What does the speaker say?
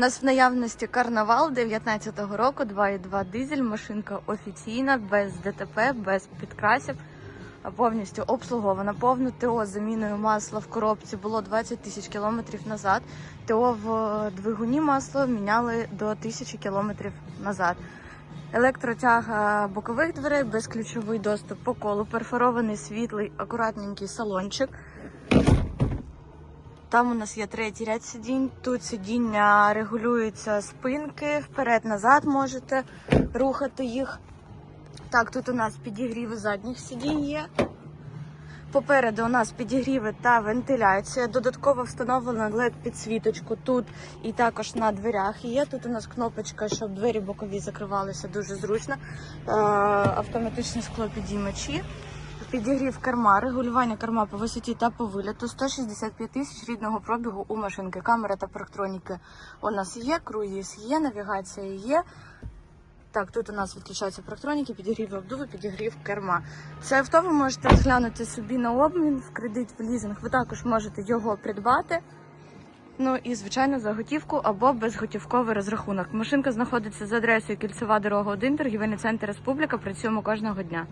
У нас в наявності карнавал 19-го року, 2,2 дизель, машинка офіційна, без ДТП, без підкрасів, повністю обслугована. Повну ТО з заміною масла в коробці було 20 тисяч кілометрів назад. ТО в двигуні масло міняли до 1000 кілометрів назад. Електротяга бокових дверей, безключовий доступ по колу, перфорований світлий, акуратненький салончик. Там у нас є третій ряд сидінь. Тут сидіння регулюються спинки, вперед-назад можете рухати їх. Так, тут у нас підігріви задніх сидінь є. Попереду у нас підігріви та вентиляція. Додатково встановлена led підсвіточку тут і також на дверях є. Тут у нас кнопочка, щоб двері бокові закривалися дуже зручно. Е, Автоматичні склопідіймачі. Підігрів керма, регулювання керма по висоті та по виліту, 165 тисяч рідного пробігу у машинки. Камера та парктроніки у нас є, круїз є, навігація є. Так, тут у нас відключаються парктроніки, підігрів обдуву, підігрів керма. Це авто ви можете розглянути собі на обмін, в кредит, в лізинг. Ви також можете його придбати. Ну і звичайно за готівку або безготівковий розрахунок. Машинка знаходиться за адресою Кільцева дорога 1, торгівельний центр Республіка. Працюємо кожного дня.